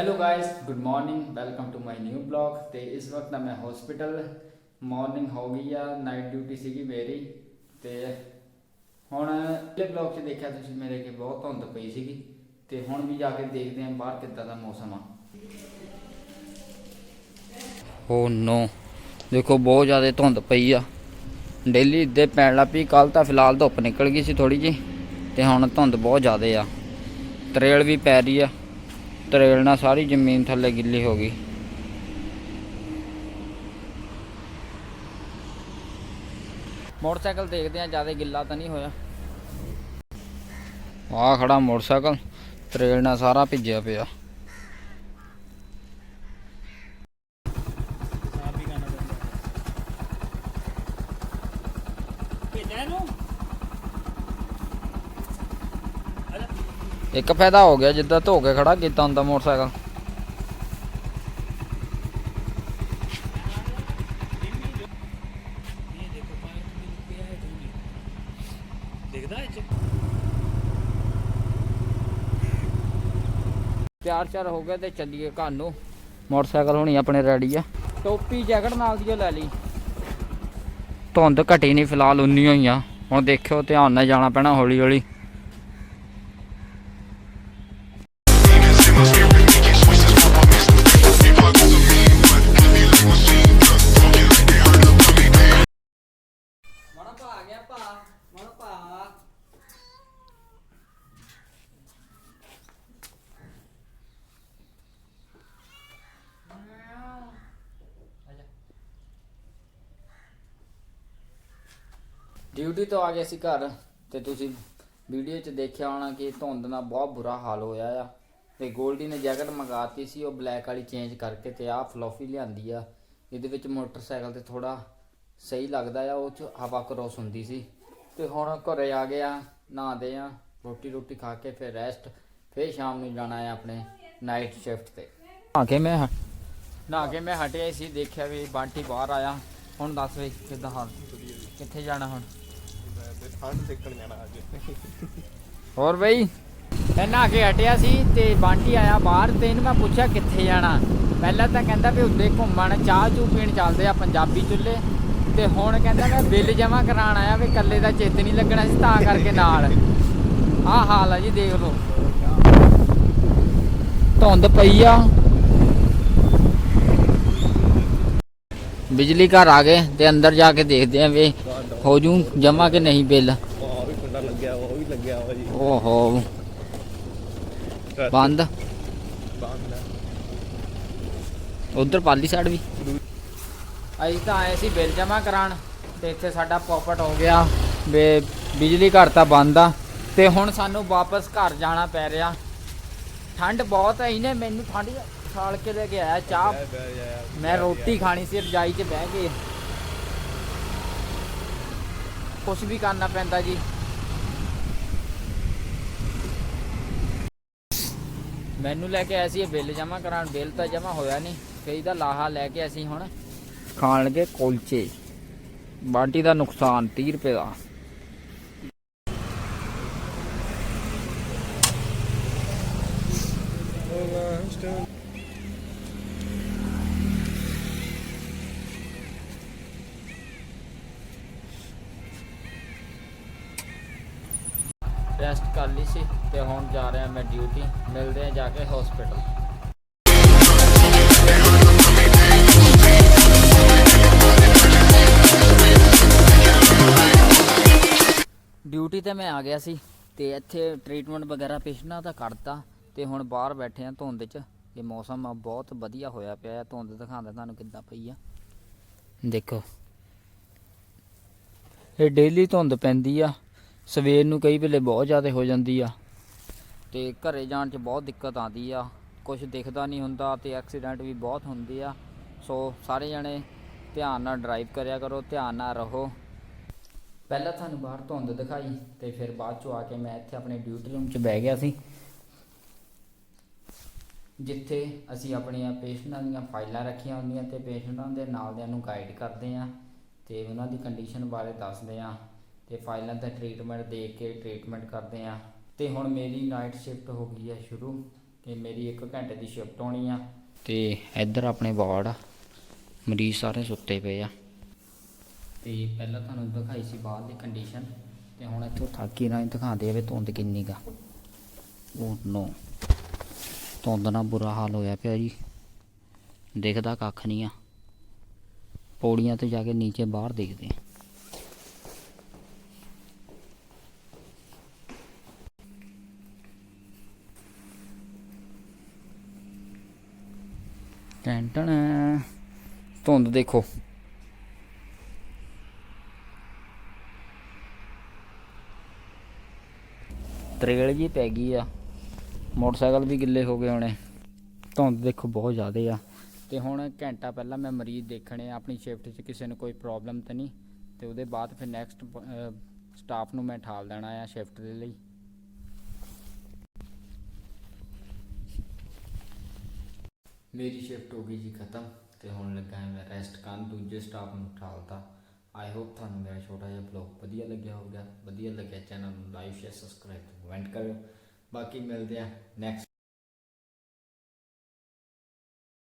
Hello guys good morning welcome to my new blog ਤੇ ਇਸ ਵਕਤ ਮੈਂ ਹਸਪੀਟਲ ਮਾਰਨਿੰਗ ਹੋ ਗਈ ਆ ਨਾਈਟ ਡਿਊਟੀ ਸੀਗੀ ਮੇਰੀ ਤੇ ਹੁਣ ਇਹ ਬਲੌਗ 'ਚ ਦੇਖਿਆ ਤੁਸੀਂ ਮੇਰੇ ਕਿ ਬਹੁਤ ਧੁੰਦ ਪਈ ਸੀਗੀ। ਤੇ ਹੁਣ ਵੀ ਜਾ ਕੇ ਦੇਖਦੇ ਆਂ ਬਾਹਰ ਕਿੱਦਾਂ ਦਾ ਮੌਸਮ ਆ। oh ਓ ਨੋ ਦੇਖੋ ਬਹੁਤ ਜ਼ਿਆਦਾ ਧੁੰਦ ਪਈ ਆ। ਡੇਲੀ ਇੱਦੇ ਪੈਣ ਲੱਗ ਪਈ ਕੱਲ ਤਾਂ ਫਿਲਹਾਲ ਧੁੱਪ ਨਿਕਲ ਗਈ ਸੀ ਥੋੜੀ ਜੀ ਤੇ ਹੁਣ ਧੁੰਦ ਬਹੁਤ ਜ਼ਿਆਦਾ ਆ। ਤਰੇਲ ਵੀ ਪੈ ਰਹੀ ਆ। ਤਰੇਲ ਨਾਲ ਸਾਰੀ ਜ਼ਮੀਨ ਥੱਲੇ ਗਿੱਲੀ ਹੋ ਗਈ। ਮੋਟਰਸਾਈਕਲ ਦੇਖਦੇ ਆ ਜ਼ਿਆਦਾ ਗਿੱਲਾ ਤਾਂ ਨਹੀਂ ਹੋਇਆ। ਆਹ ਖੜਾ ਮੋਟਰਸਾਈਕਲ ਤਰੇਲ ਨਾਲ ਸਾਰਾ ਭਿੱਜਿਆ ਪਿਆ। ਸਾਫ਼ ਹੀ ਕਰਨਾ ਪੈਂਦਾ। ਭੇਜਣਾ ਇਹਨੂੰ? ਇੱਕ ਫਾਇਦਾ ਹੋ ਗਿਆ, ਜਿੱਦਾਂ ਧੋ ਕੇ ਖੜਾ ਕੀਤਾ ਹੁੰਦਾ ਮੋਟਰਸਾਈਕਲ। ਇਹ ਚਾਰ ਚਾਰ ਹੋ ਗਏ ਤੇ ਚੱਲੀਏ ਘਰ ਨੂੰ। ਮੋਟਰਸਾਈਕਲ ਹੋਣੀ ਆਪਣੇ ਰੈਡੀ ਆ। ਟੋਪੀ, ਜੈਕਟ ਨਾਲ ਦੀ ਲੈ ਲਈ। ਧੁੰਦ ਘਟੀ ਨਹੀਂ ਫਿਲਹਾਲ ਉਨੀ ਹੋਈ ਆ। ਹੁਣ ਦੇਖਿਓ, ਧਿਆਨ ਨਾਲ ਜਾਣਾ ਪੈਣਾ ਹੌਲੀ ਹੌਲੀ ਡਿਊਟੀ ਤੋਂ ਆ ਗਏ ਸੀ ਘਰ ਤੇ ਤੁਸੀਂ ਵੀਡੀਓ 'ਚ ਦੇਖਿਆ ਹੋਣਾ ਕਿ ਧੁੰਦ ਨਾਲ ਬਹੁਤ ਬੁਰਾ ਹਾਲ ਹੋਇਆ ਆ। ਤੇ ਗੋਲਡੀ ਨੇ ਜੈਕਟ ਮੰਗਾਤੀ ਸੀ, ਉਹ ਬਲੈਕ ਵਾਲੀ ਚੇਂਜ ਕਰਕੇ ਤੇ ਆਹ ਫਲੌਫੀ ਲਿਆਂਦੀ ਆ। ਇਹਦੇ ਵਿੱਚ ਮੋਟਰਸਾਈਕਲ ਤੇ ਥੋੜਾ ਸਹੀ ਲੱਗਦਾ ਆ, ਉਹ 'ਚ ਹਵਾ ਕਰੋਸ ਹੁੰਦੀ ਸੀ। ਤੇ ਹੁਣ ਘਰੇ ਆ ਗਏ ਆ ਨਹਾਦੇ ਆ ਰੋਟੀ ਰੋਟੀ ਖਾ ਕੇ ਫਿਰ ਰੈਸਟ ਫਿਰ ਸ਼ਾਮ ਨੂੰ ਜਾਣਾ ਹੈ ਆਪਣੇ ਨਾਈਟ ਸ਼ਿਫਟ ਤੇ। ਨਹਾ ਕੇ ਮੈਂ ਨਹਾ ਕੇ ਮੈਂ ਹਟਿਆ ਸੀ, ਦੇਖਿਆ ਵੀ ਬਾਂਟੀ ਬਾਹਰ ਆਇਆ। ਹੁਣ ਦੱਸ ਵੇ ਕਿੱਦਾਂ ਹਾਲ, ਕਿੱਥੇ ਜਾਣਾ ਹੁਣ? ਠੰਡ ਦੇਖਣ ਜਾਣਾ ਅੱਜ ਹੋਰ ਬਈ? ਮੈਂ ਨਹਾ ਕੇ ਹਟਿਆ ਸੀ ਤੇ ਬਾਂਟੀ ਆਇਆ ਬਾਹਰ ਤੇ ਇਹਨੂੰ ਮੈਂ ਪੁੱਛਿਆ ਕਿੱਥੇ ਜਾਣਾ। ਪਹਿਲਾਂ ਤਾਂ ਕਹਿੰਦਾ ਵੀ ਉੱਦੇ ਘੁੰਮਣ, ਚਾਹ ਚੂ ਪੀਣ ਚੱਲਦੇ ਆ ਪੰਜਾਬੀ ਚੁੱਲੇ ਤੇ ਹੁਣ ਕਹਿੰਦਾ ਮੈਂ ਬਿੱਲ ਜਮਾ ਕਰਾਉਣ ਆਇਆ ਵੀ ਇਕੱਲੇ ਦਾ ਚਿੱਤ ਨਹੀਂ ਲੱਗਣਾ ਸੀ, ਤਾਂ ਕਰਕੇ ਨਾਲ। ਆਹ ਹਾਲ ਆ ਜੀ, ਦੇਖ ਲਓ। ਧੁੰਦ ਪਈ ਆ। ਬਿਜਲੀ ਘਰ ਆ ਗਏ ਤੇ ਅੰਦਰ ਜਾ ਕੇ ਦੇਖਦੇ ਆਂ ਵੀ ਹੋ ਜੂ ਜਮਾ ਕਿ ਨਹੀਂ ਬਿੱਲ? ਉਹ ਵੀ ਕੁੰਡਾ ਲੱਗਿਆ ਉਹ ਵੀ ਲੱਗਿਆ ਵਾ ਜੀ। ਓਹੋ। ਬੰਦ? ਬੰਦ ਉਧਰ ਪਾਲੀ ਸਾਈਡ ਵੀ। ਅਸੀਂ ਤਾਂ ਆਏ ਸੀ ਬਿੱਲ ਜਮਾ ਕਰਾਣ ਤੇ ਇੱਥੇ ਸਾਡਾ ਪੋਪਟ ਹੋ ਗਿਆ। ਵੀ ਬਿਜਲੀ ਘਰ ਤਾਂ ਬੰਦ ਆ ਤੇ ਹੁਣ ਸਾਨੂੰ ਵਾਪਸ ਘਰ ਜਾਣਾ ਪੈ ਰਿਹਾ। ਠੰਡ ਬਹੁਤ ਹੈ ਇਹਨੇ ਮੈਨੂੰ ਠੰਡ ਛਾਲ ਕੇ ਲੈ ਕੇ ਆਇਆ ਚਾਹ। ਮੈਂ ਰੋਟੀ ਖਾਣੀ ਸੀ ਰਜਾਈ 'ਚ ਬਹਿ ਕੇ। ਕੁਝ ਵੀ ਕਰਨਾ ਪੈਂਦਾ ਜੀ। ਮੈਨੂੰ ਲੈ ਕੇ ਆਇਆ ਸੀ ਇਹ ਬਿੱਲ ਜਮਾ ਕਰਾਉਣ ਬਿੱਲ ਤਾਂ ਜਮਾ ਹੋਇਆ ਨਹੀਂ। ਕਈ ਦਾ ਲਾਹਾ ਲੈ ਕੇ ਅਸੀਂ ਹੁਣ ਖਾਣ ਲੱਗੇ ਕੁਲਚੇ। ਬਾਟੀ ਦਾ ਨੁਕਸਾਨ 30 ਰੁਪਏ ਦਾ। ਰੈਸਟ ਕਰ ਲਈ ਸੀ ਤੇ ਹੁਣ ਜਾ ਰਿਹਾ ਮੈਂ ਡਿਊਟੀ। ਮਿਲਦੇ ਆ ਜਾ ਕੇ ਹਸਪੀਟਲ ਡਿਊਟੀ ਤੇ ਮੈਂ ਆ ਗਿਆ ਸੀ ਤੇ ਇੱਥੇ ਟ੍ਰੀਟਮੈਂਟ ਵਗੈਰਾ ਪੇਸ਼ੈਂਟਾਂ ਦਾ ਕਰਤਾ ਤੇ ਹੁਣ ਬਾਹਰ ਬੈਠੇ ਆ ਧੁੰਦ 'ਚ। ਇਹ ਮੌਸਮ ਆ ਬਹੁਤ ਵਧੀਆ ਹੋਇਆ ਪਿਆ ਹੈ। ਧੁੰਦ ਦਿਖਾਉਂਦਾ ਤੁਹਾਨੂੰ ਕਿੱਦਾਂ ਪਈ ਆ। ਦੇਖੋ, ਇਹ ਡੇਲੀ ਧੁੰਦ ਪੈਂਦੀ ਆ। ਸਵੇਰ ਨੂੰ ਕਈ ਵੇਲੇ ਬਹੁਤ ਜ਼ਿਆਦਾ ਹੋ ਜਾਂਦੀ ਆ ਤੇ ਘਰੇ ਜਾਣ 'ਚ ਬਹੁਤ ਦਿੱਕਤ ਆਉਂਦੀ ਆ। ਕੁਝ ਦਿਖਦਾ ਨਹੀਂ ਹੁੰਦਾ ਤੇ ਐਕਸੀਡੈਂਟ ਵੀ ਬਹੁਤ ਹੁੰਦੇ ਆ। ਸੋ ਸਾਰੇ ਜਣੇ ਧਿਆਨ ਨਾਲ ਡਰਾਈਵ ਕਰਿਆ ਕਰੋ, ਧਿਆਨ ਨਾਲ ਰਹੋ। ਪਹਿਲਾਂ ਤੁਹਾਨੂੰ ਬਾਹਰ ਧੁੰਦ ਦਿਖਾਈ ਤੇ ਫਿਰ ਬਾਅਦ ਚੋਂ ਆ ਕੇ ਮੈਂ ਇੱਥੇ ਆਪਣੇ ਡਿਊਟੀ ਰੂਮ 'ਚ ਬਹਿ ਗਿਆ ਸੀ। ਜਿੱਥੇ ਅਸੀਂ ਆਪਣੀਆਂ ਪੇਸ਼ੈਂਟਾਂ ਦੀਆਂ ਫਾਈਲਾਂ ਰੱਖੀਆਂ ਹੁੰਦੀਆਂ ਤੇ ਪੇਸ਼ੈਂਟਾਂ ਦੇ ਨਾਲ ਦਿਆਂ ਨੂੰ ਗਾਈਡ ਕਰਦੇ ਆ ਤੇ ਉਹਨਾਂ ਦੀ ਕੰਡੀਸ਼ਨ ਬਾਰੇ ਦੱਸਦੇ ਆ। ਤੇ ਫਾਈਲਾਂ ਦਾ ਟ੍ਰੀਟਮੈਂਟ ਦੇ ਕੇ ਟ੍ਰੀਟਮੈਂਟ ਕਰਦੇ ਆ ਤੇ ਹੁਣ ਮੇਰੀ ਨਾਈਟ ਸ਼ਿਫਟ ਹੋ ਗਈ ਆ ਸ਼ੁਰੂ ਇਹ ਮੇਰੀ 1 ਘੰਟੇ ਦੀ ਸ਼ਿਫਟ ਹੋਣੀ ਆ। ਤੇ ਇੱਧਰ ਆਪਣੇ ਵਾਰਡ ਆ, ਮਰੀਜ਼ ਸਾਰੇ ਸੁੱਤੇ ਪਏ ਆ। ਤੇ ਪਹਿਲਾਂ ਤੁਹਾਨੂੰ ਦਿਖਾਈ ਸੀ ਬਾਹਰ ਦੀ ਕੰਡੀਸ਼ਨ ਤੇ ਹੁਣ ਇੱਥੋਂ ਥਾਕੀ ਨਾਲ ਦਿਖਾਉਂਦੇ ਆ ਵੀ ਧੁੰਦ ਕਿੰਨੀ ਕਾ ਉਹ ਨੋ ਧੁੰਦ ਨਾਲ ਬੁਰਾ ਹਾਲ ਹੋਇਆ ਪਿਆ ਜੀ। ਦਿਖਦਾ ਕੱਖ ਨਹੀਂ ਆ। ਪੌੜੀਆਂ ਤੇ ਜਾ ਕੇ ਨੀਚੇ ਬਾਹਰ ਦੇਖਦੇ ਆ। ਟੈਂਟਣ ਧੁੰਦ ਦੇਖੋ। ਤਰੇਲ ਜੀ ਪੈ ਗਈ ਆ। ਮੋਟਰਸਾਈਕਲ ਵੀ ਗਿੱਲੇ ਹੋ ਗਏ ਹੋਣੇ। ਧੁੰਦ ਦੇਖੋ ਬਹੁਤ ਜ਼ਿਆਦਾ ਆ। ਤੇ ਹੁਣ ਘੰਟਾ ਪਹਿਲਾਂ ਮੈਂ ਮਰੀਜ਼ ਦੇਖਣੇ ਆ, ਆਪਣੀ ਸ਼ਿਫਟ 'ਚ ਕਿਸੇ ਨੂੰ ਕੋਈ ਪ੍ਰੋਬਲਮ ਤਾਂ ਨਹੀਂ। ਤੇ ਉਹਦੇ ਬਾਅਦ ਫਿਰ ਨੈਕਸਟ ਸਟਾਫ ਨੂੰ ਮੈਂ ਠਾਲ ਦੇਣਾ ਆ ਸ਼ਿਫਟ ਦੇ ਲਈ। ਮੇਰੀ ਸ਼ਿਫਟ ਹੋ ਗਈ ਜੀ ਖਤਮ ਤੇ ਹੁਣ ਲੱਗਾ ਹੈ ਮੈਂ ਰੈਸਟ ਕਰਨ, ਦੂਜੇ ਸਟਾਫ ਨੂੰ ਠਾਲਤਾ। ਆਈ ਹੋਪ ਤੁਹਾਨੂੰ ਮੇਰਾ ਛੋਟਾ ਜਿਹਾ ਬਲੌਗ ਵਧੀਆ ਲੱਗਿਆ ਹੋਵੇਗਾ ਵਧੀਆ ਲੱਗਿਆ ਚੈਨਲ ਨੂੰ ਲਾਈਕ ਸ਼ੇਅਰ ਸਬਸਕ੍ਰਾਈਬ ਕਮੈਂਟ ਕਰਿਓ। ਬਾਕੀ ਮਿਲਦੇ ਆ ਨੈਕਸਟ